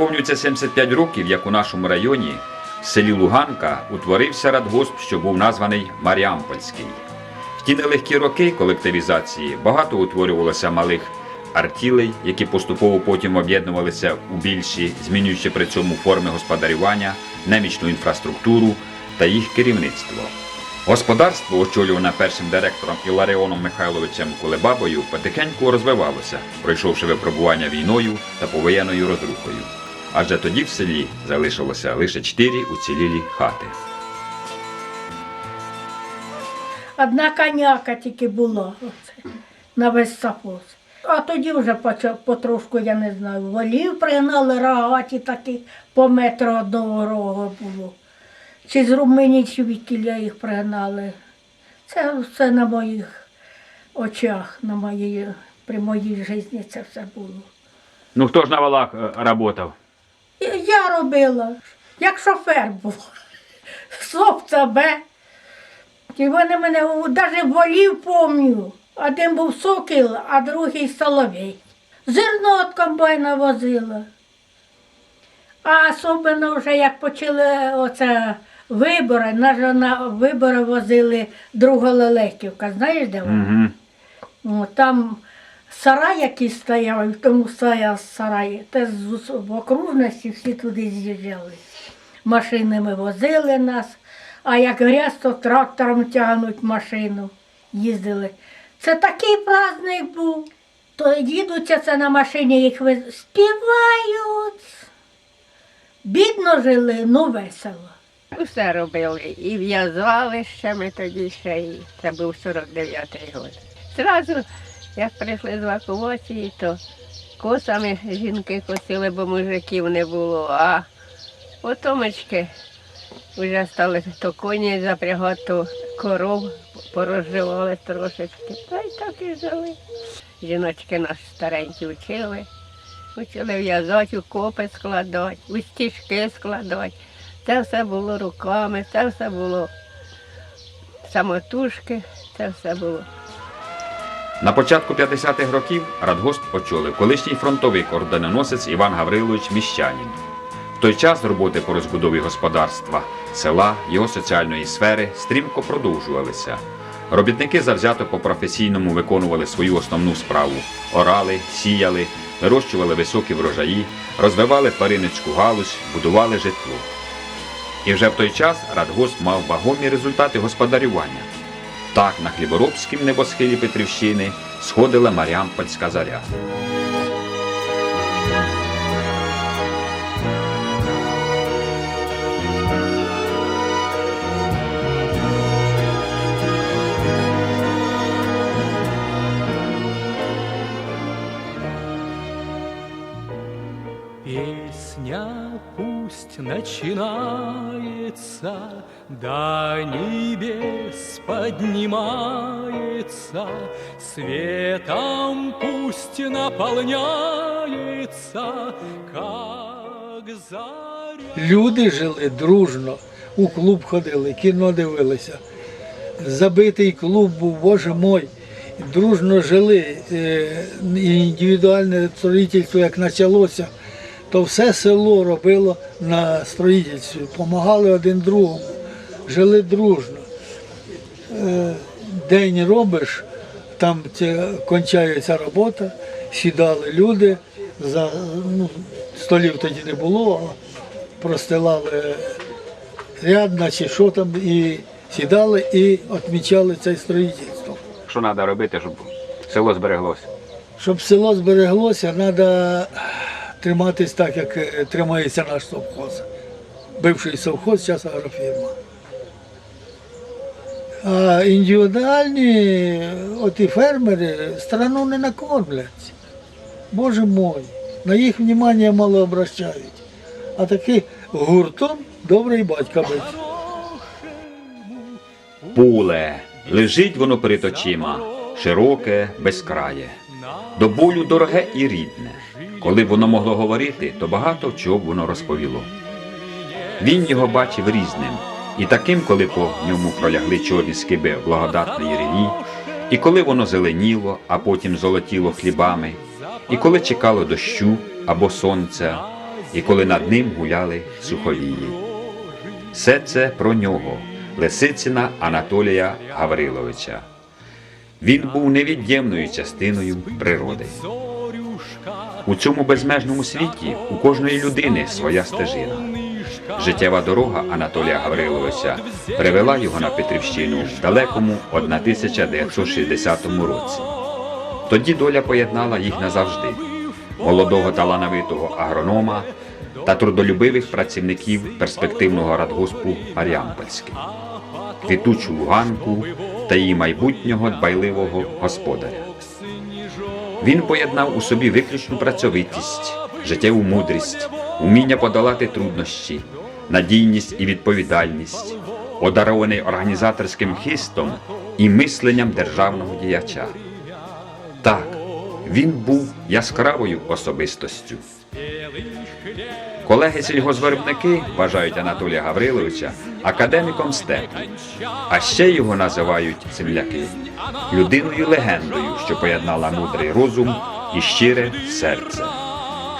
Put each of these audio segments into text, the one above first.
Виповнюється 75 років, як у нашому районі, в селі Луганка, утворився радгосп, що був названий Маріампольський. В ті нелегкі роки колективізації багато утворювалося малих артілей, які поступово потім об'єднувалися у більші, змінюючи при цьому форми господарювання, немічну інфраструктуру та їх керівництво. Господарство, очолюване першим директором Іларіоном Михайловичем Кулебабою, потихеньку розвивалося, пройшовши випробування війною та повоєнною розрухою. Адже тоді в селі залишилося лише чотири уцілілі хати. Одна коняка тільки була оце, на весь сапоз. А тоді вже почав потрошку, я не знаю, волів пригнали рогаті такі по метру одного рога було. Чи з Румунії, чи відкіля їх пригнали. Це все на моїх очах, на моїй, при моїй житті це все було. Ну хто ж на валах працював? Я робила, як шофер був. Совця Б. І вони мене навіть волів помню. Один був сокіл, а другий соловей. Зерно від комбайна возила. А особливо вже як почали оце вибори, же на вибори возили друга Лелеківка. Знаєш, де вона? О, там сарай якийсь стояв, в тому стояв сарай. Те з окружності всі туди з'їжджали. Машинами возили нас, а як грязь, то трактором тягнуть машину, їздили. Це такий праздник був. То їдуться це на машині, їх ви співають. Бідно жили, ну весело. Усе робили. І в'язали ще ми тоді ще, і це був 49-й год. Зразу, як прийшли з евакуації, то косами жінки косили, бо мужиків не було. А потомочки вже стали то коні запрягати, то коров порозживали трошечки. Та й так і жили. Жіночки нас старенькі вчили. Учили в'язати, у копи складати, у стіжки складати. Це все було руками, це все було самотужки, це все було. На початку 50-х років радгосп очолив колишній фронтовий координоносець Іван Гаврилович Міщанін. В той час роботи по розбудові господарства, села, його соціальної сфери стрімко продовжувалися. Робітники завзято по професійному виконували свою основну справу: орали, сіяли, вирощували високі врожаї, розвивали тваринницьку галузь, будували житло. І вже в той час радгосп мав вагомі результати господарювання. Так на хліборобському небосхилі Петрівщини сходила Маріампольська заря. Песня пусть начинается, до небес поднимается, Светом пусть наполняется, как заря. Люди жили дружно, у клуб ходили, кіно дивилися. Забитий клуб був, боже мой, дружно жили. Е, Індивідуальне строїтельство, як почалося, то все село робило на строїтельстві, допомагали один другому, жили дружно. Е, День робиш, там кончається робота, сідали люди, за, ну, столів тоді не було, а простилали ряд, наче що там, і сідали і відмічали це строїтельство. Що треба робити, щоб село збереглося? Щоб село збереглося, треба триматись так, як е, тримається наш совхоз. Бивший совхоз, зараз агрофірма. А індивідуальні оті фермери страну не накормлять. Боже мой, на їх внимання мало обращають. А таки гуртом добрий батька бить. Поле. Лежить воно перед очима, широке, безкрає. До болю дороге і рідне. Коли б воно могло говорити, то багато чого б воно розповіло. Він його бачив різним, і таким, коли по ньому пролягли чорні скиби благодатної рені, і коли воно зеленіло, а потім золотіло хлібами, і коли чекало дощу або сонця, і коли над ним гуляли суховії. Все це про нього, Лисицина Анатолія Гавриловича. Він був невід'ємною частиною природи. У цьому безмежному світі у кожної людини своя стежина. Життєва дорога Анатолія Гавриловича привела його на Петрівщину в далекому 1960 році. Тоді доля поєднала їх назавжди молодого талановитого агронома та трудолюбивих працівників перспективного радгоспу Маріампольський, квітучу луганку та її майбутнього дбайливого господаря. Він поєднав у собі виключну працьовитість, життєву мудрість, уміння подолати труднощі, надійність і відповідальність, одарований організаторським хистом і мисленням державного діяча. Так, він був яскравою особистостю. Колеги сільгоспвиробники вважають Анатолія Гавриловича академіком степу, а ще його називають земляки людиною легендою, що поєднала мудрий розум і щире серце.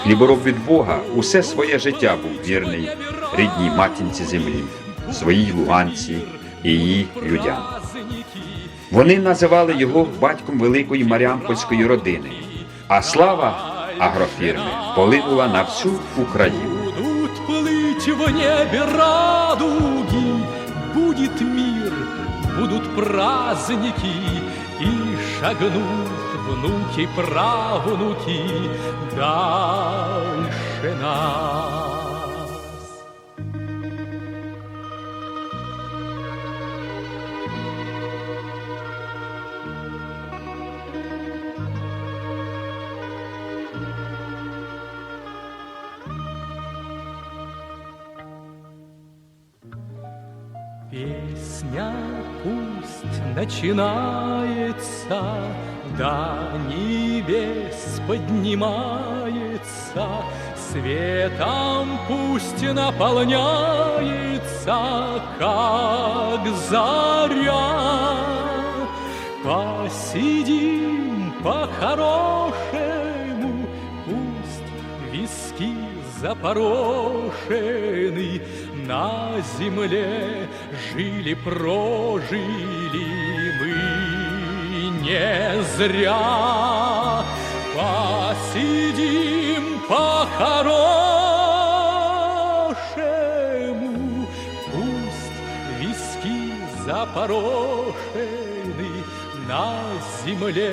Хлібороб від Бога усе своє життя був вірний рідній матінці землі, своїй луганці і її людям. Вони називали його батьком великої маріампольської родини, а слава агрофірми полинула на всю Україну. В будет мир, будут праздники, и шагнут внуки, правнуки дальше нас. Начинается, до небес поднимается, Светом пусть наполняется, как заря. Посидим по-хорошему, пусть виски запорошены, на земле жили, прожили мы не зря. Посидим по-хорошему, пусть виски запорошены, на земле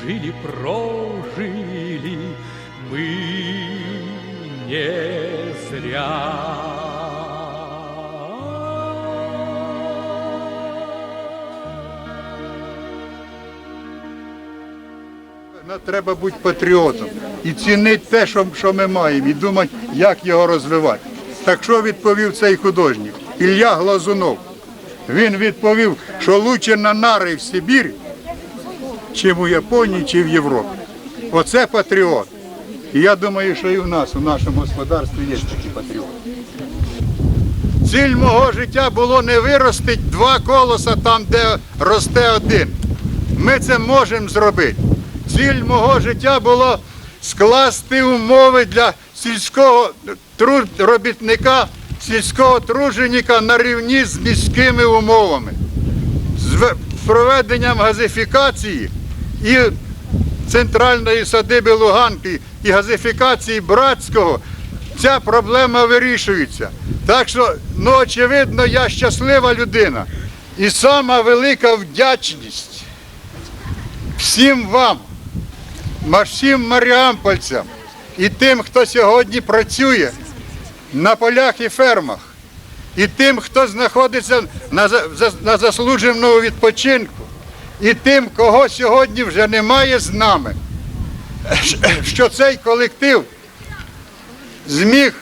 жили, прожили мы не зря. Треба бути патріотом і цінити те, що, ми маємо, і думати, як його розвивати. Так що відповів цей художник? Ілля Глазунов. Він відповів, що лучше на нари в Сибірі, чим у Японії, чи в Європі. Оце патріот. І я думаю, що і в нас, у нашому господарстві є такі патріоти. Ціль мого життя було не виростити два колоса там, де росте один. Ми це можемо зробити. Ціль мого життя було скласти умови для сільського робітника, сільського труженика на рівні з міськими умовами. З проведенням газифікації і центральної садиби Луганки і газифікації Братського ця проблема вирішується. Так що, ну, очевидно, я щаслива людина. І сама велика вдячність всім вам, всім маріампольцям і тим, хто сьогодні працює на полях і фермах, і тим, хто знаходиться на, за- за- на заслуженому відпочинку, і тим, кого сьогодні вже немає з нами, що цей колектив зміг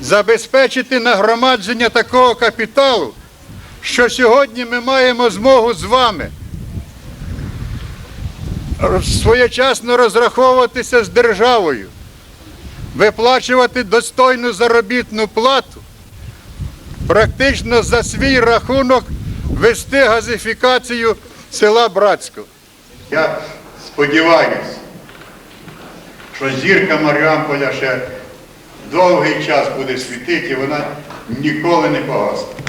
забезпечити нагромадження такого капіталу, що сьогодні ми маємо змогу з вами своєчасно розраховуватися з державою, виплачувати достойну заробітну плату, практично за свій рахунок вести газифікацію села Братського. Я сподіваюся, що зірка Маріамполя ще довгий час буде світити, і вона ніколи не погасне.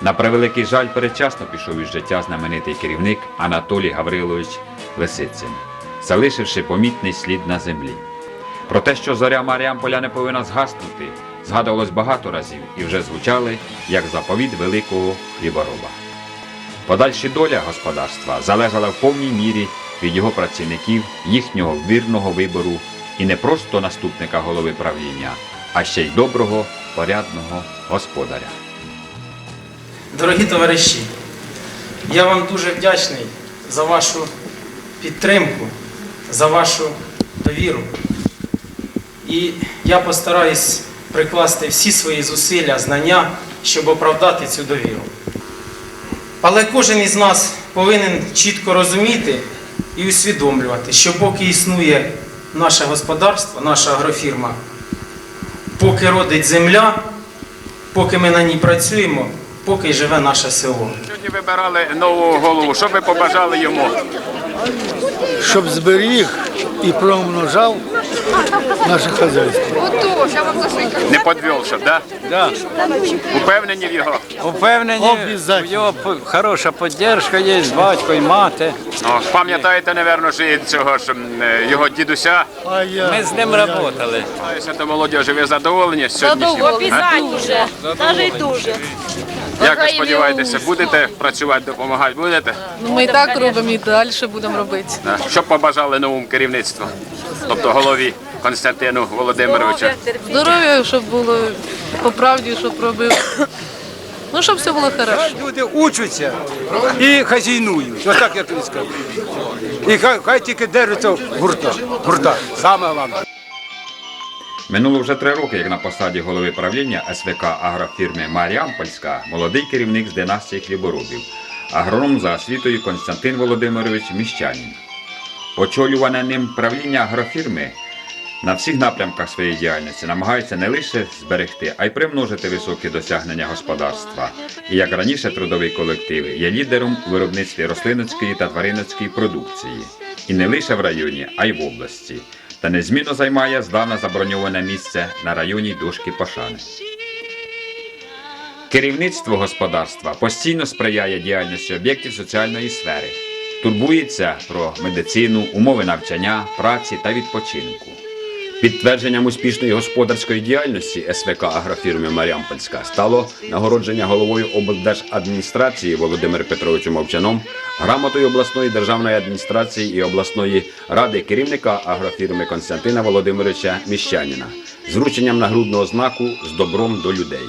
На превеликий жаль передчасно пішов із життя знаменитий керівник Анатолій Гаврилович Лисицин, залишивши помітний слід на землі. Про те, що зоря Маріамполя не повинна згаснути, згадувалось багато разів і вже звучали як заповіт великого хлібороба. Подальші доля господарства залежала в повній мірі від його працівників, їхнього вірного вибору і не просто наступника голови правління, а ще й доброго, порядного господаря. Дорогі товариші, я вам дуже вдячний за вашу підтримку, за вашу довіру. І я постараюсь прикласти всі свої зусилля, знання, щоб оправдати цю довіру. Але кожен із нас повинен чітко розуміти і усвідомлювати, що поки існує наше господарство, наша агрофірма, поки родить земля, поки ми на ній працюємо, поки живе наше село. Сьогодні вибирали нового голову. Що ви побажали йому? Щоб зберіг і промножав наше хазяйство. Не підвів, щоб, да? Да, Упевнені в його? упевнені, у Обязательно. його п- хороша підтримка є, батько і мати. О, пам'ятаєте, напевно, що і цього ж м, е, його дідуся. А я, Ми з ним працювали. Звертаюся до молодіжі, ви задоволені сьогоднішнім? А? Дуже, навіть дуже. Як ви сподіваєтеся, будете працювати, допомагати будете? Ну, ми і так робимо і далі будемо робити. Да. Що б побажали новому керівництву? Тобто голові Константину Володимировичу. Здоров'я, щоб було по правді, щоб робив. Ну, щоб все було хорошо. Люди учаться і хазяйнують. Отак я тобі скажу. І хай, хай тільки держаться гурта. Гурта. Саме головне. Минуло вже три роки, як на посаді голови правління СВК агрофірми Маріампольська молодий керівник з династії хліборобів, агроном за освітою Константин Володимирович Міщанін. Очолюване ним правління агрофірми на всіх напрямках своєї діяльності намагається не лише зберегти, а й примножити високі досягнення господарства. І як раніше трудовий колектив є лідером у виробництві рослинницької та тваринницької продукції. І не лише в районі, а й в області. Та незмінно займає здавна заброньоване місце на районі дошки Пошани. Керівництво господарства постійно сприяє діяльності об'єктів соціальної сфери, турбується про медицину, умови навчання, праці та відпочинку. Підтвердженням успішної господарської діяльності СВК агрофірми Маріампольська стало нагородження головою облдержадміністрації Володимиром Петровичем Мовчаном, грамотою обласної державної адміністрації і обласної ради керівника агрофірми Константина Володимировича Міщаніна з врученням нагрудного знаку з добром до людей.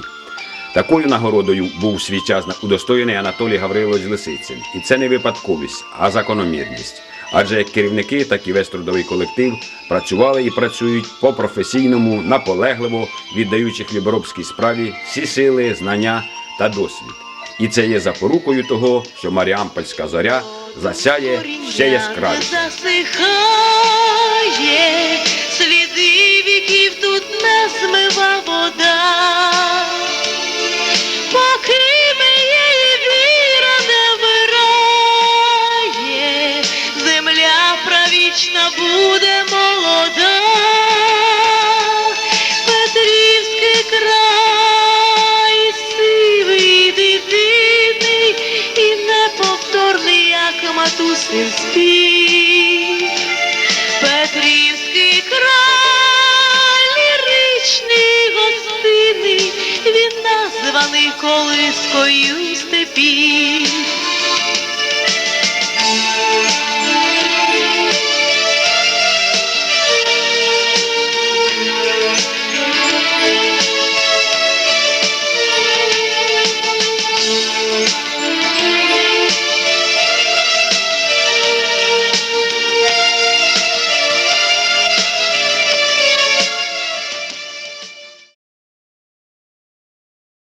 Такою нагородою був свій час удостоєний Анатолій Гаврилович Лисицин. І це не випадковість, а закономірність. Адже як керівники, так і весь трудовий колектив працювали і працюють по професійному, наполегливо, віддаючи хліборобській справі всі сили, знання та досвід. І це є запорукою того, що Маріампольська зоря засяє ще яскравіше. засихає, сліди віків тут не змива вода. Колискою.